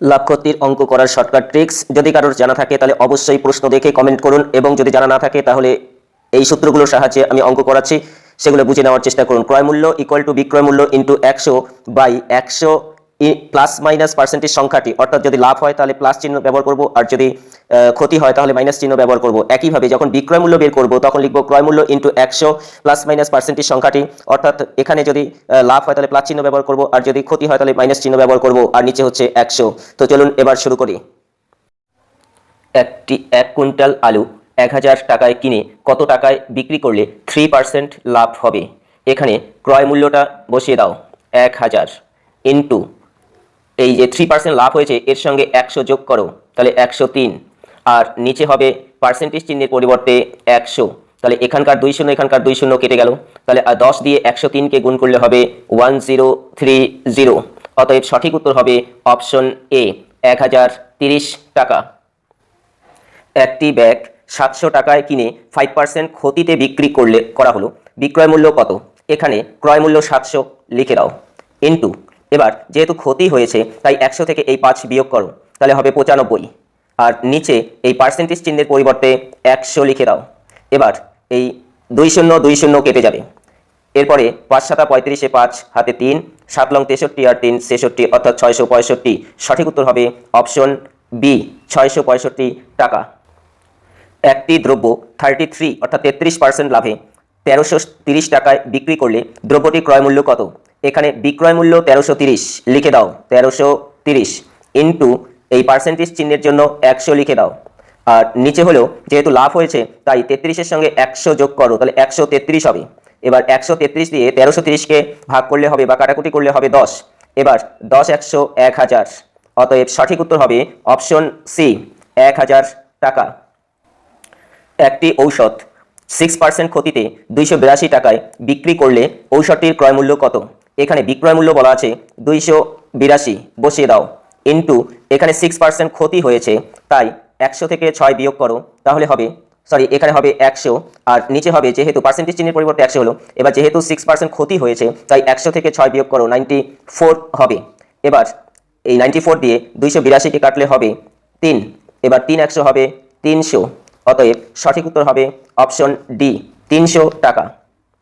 লাভ ক্ষতির অঙ্ক করার শর্টকাট ট্রিক্স যদি কারোর জানা থাকে, তাহলে অবশ্যই প্রশ্ন দেখে কমেন্ট করুন এবং যদি জানা না থাকে, তাহলে এই সূত্রগুলোর সাহায্যে আমি অঙ্ক করাচ্ছি। সেগুলো বুঝে নেওয়ার চেষ্টা করুন। ক্রয় মূল্য ইকুয়াল টু বিক্রয় মূল্য ইন্টু একশো বাই একশো প্লাস মাইনাস পার্সেন্টেজ সংখ্যাটি, অর্থাৎ যদি লাভ হয় তাহলে প্লাস চিহ্ন ব্যবহার করব, আর যদি ক্ষতি হয় তাহলে মাইনাস চিহ্ন ব্যবহার করব। একইভাবে যখন বিক্রয় মূল্য বের করব, তখন লিখব ক্রয় মূল্য ইন্টু একশো প্লাস মাইনাস পার্সেন্টেজ সংখ্যাটি, অর্থাৎ এখানে যদি লাভ হয় তাহলে প্লাস চিহ্ন ব্যবহার করব, আর যদি ক্ষতি হয় তাহলে মাইনাস চিহ্ন ব্যবহার করব, আর নিচে হচ্ছে একশো। তো চলুন এবার শুরু করি। একটি এক কুইন্টাল আলু এক হাজার টাকায় কিনে কত টাকায় বিক্রি করলে থ্রি পার্সেন্ট লাভ হবে? এখানে ক্রয় মূল্যটা বসিয়ে দাও। এক হাজার ইন্টু এই যে থ্রি পার্সেন্ট লাভ হয়েছে, এর সঙ্গে একশো যোগ করো, তাহলে একশো তিন। আর নিচে হবে পার্সেন্টেজ চিহ্নের পরিবর্তে একশো। তাহলে এখানকার দুই শূন্য, এখানকার দুই শূন্য কেটে গেল। তাহলে আর দশ দিয়ে একশো তিনকে গুণ করলে হবে ওয়ান জিরো থ্রি জিরো অতএব সঠিক উত্তর হবে অপশন এ এক হাজার তিরিশ টাকা। একটি ব্যাগ সাতশো টাকায় কিনে ফাইভ পার্সেন্ট ক্ষতিতে বিক্রি করলে, করা হলো। বিক্রয় মূল্য কত? এখানে ক্রয় মূল্য সাতশো লিখে দাও। ইন্টু এবার যেহেতু ক্ষতি হয়েছে, তাই একশো থেকে এই পাঁচ বিয়োগ করো, তাহলে হবে পঁচানব্বই। আর নিচে এই পার্সেন্টেজ চিহ্নের পরিবর্তে একশো লিখে দাও। এবার এই দুই শূন্য দুই শূন্য কেটে যাবে। এরপরে পাঁচ সাতা পঁয়ত্রিশে পাঁচ, হাতে তিন, সাত লং তেষট্টি আর তিন ছেষট্টি, অর্থাৎ ছয়শো পঁয়ষট্টি। সঠিক উত্তর হবে অপশন বি ছয়শো পঁয়ষট্টি টাকা। একটি দ্রব্য থার্টি থ্রি অর্থাৎ তেত্রিশ পার্সেন্ট লাভে তেরোশো তিরিশ টাকায় বিক্রি করলে দ্রব্যটির ক্রয় মূল্য কত? এখানে বিক্রয় মূল্য তেরোশো তিরিশ, লিখে দাও, তেরোশো তিরিশ ইন্টু এই পার্সেন্টেজ চিহ্নের জন্য একশো লিখে দাও। আর নিচে হলেও যেহেতু লাভ হয়েছে, তাই তেত্রিশের সঙ্গে একশো যোগ করো, তাহলে একশো তেত্রিশ হবে। এবার একশো তেত্রিশ দিয়ে তেরোশো তিরিশকে ভাগ করলে হবে বা কাটাকুটি করলে হবে দশ। এবার দশ একশো এক হাজার। অতএব সঠিক উত্তর হবে অপশন সি, এক হাজার টাকা। একটি ঔষধ। সিক্স পার্সেন্ট ক্ষতিতে দুইশো বিরাশি টাকায় বিক্রি করলে ঔষধটির ক্রয় মূল্য কত? এখানে বিক্রয় মূল্য বলা আছে দুইশো বিরাশি। বসিয়ে দাও। ইন্টু, এখানে সিক্স পার্সেন্ট ক্ষতি হয়েছে, তাই একশো থেকে ছয় বিয়োগ করো, তাহলে হবে সরি এখানে হবে একশো, আর নিচে হবে যেহেতু পার্সেন্টেজ চিহ্নের পরিবর্তে একশো হলো, এবার যেহেতু সিক্স পার্সেন্ট ক্ষতি হয়েছে, তাই একশো থেকে ছয় বিয়োগ করো নাইনটি ফোর হবে। এবার এই নাইনটি ফোর দিয়ে দুইশো বিরাশিকে কাটলে হবে তিন, এবার তিন একশো হবে তিনশো। অতএব সঠিক উত্তর হবে অপশন ডি তিনশো টাকা।